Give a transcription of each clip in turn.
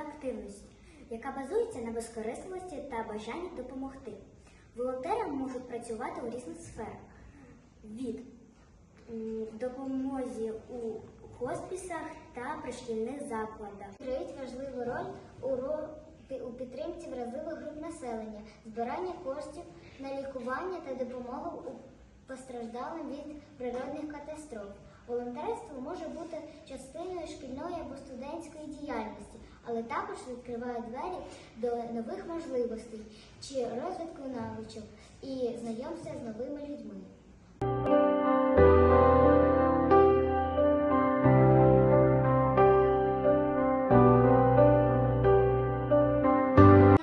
активність, яка базується на безкорисливості та бажанні допомогти. Волонтери можуть працювати у різних сферах від допомозі у хоспісах та пришкільних закладах. Грають важливу роль у підтримці вразливих груп населення, збирання коштів на лікування та допомогу постраждалим від природних катастроф. Волонтерство може бути частиною шкільної або студентської діяльності, але також відкриває двері до нових можливостей чи розвитку навичок і знайомства з новими людьми.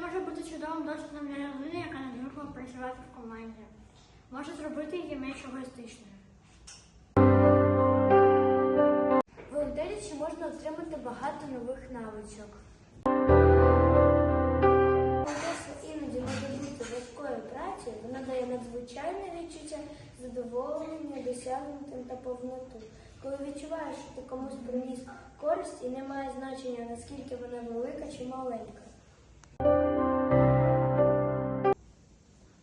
Може бути чудовим досвідом для людини, яка не звикла працювати в команді. Може зробити її менш егоїстичною. Можна отримати багато нових навичок. Іноді може бути важкою працею, воно дає надзвичайне відчуття задоволення, досягнутим та повноту. Коли відчуваєш, що ти комусь приніс користь і не має значення, наскільки вона велика чи маленька.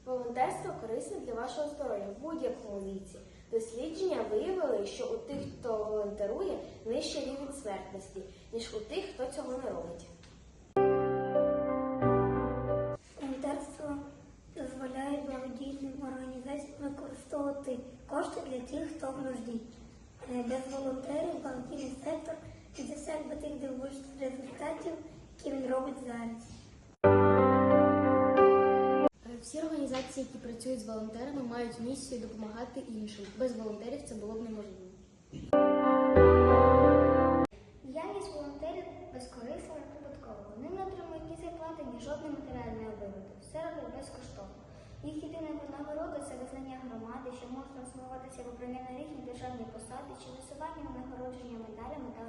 Волонтерство корисне для вашого здоров'я в будь-якому віці. Дослідження виявили, що волонтерує, нижчий рівень смертності, ніж у тих, хто цього не робить. Волонтерство дозволяє благодійним організаціям використовувати кошти для тих, хто в нужді. Без волонтерів благодійний сектор не досяг би тих дивовижних результатів, які він робить зараз. Всі організації, які працюють з волонтерами, мають місію допомагати іншим. Без волонтерів це було б неможливо. Ні жодної матеріальної вигоди. Все роблять безкоштовно. Їх єдина нагорода це визнання громади, що може трансформуватися в на різні державні посади чи висування нагородження медалями та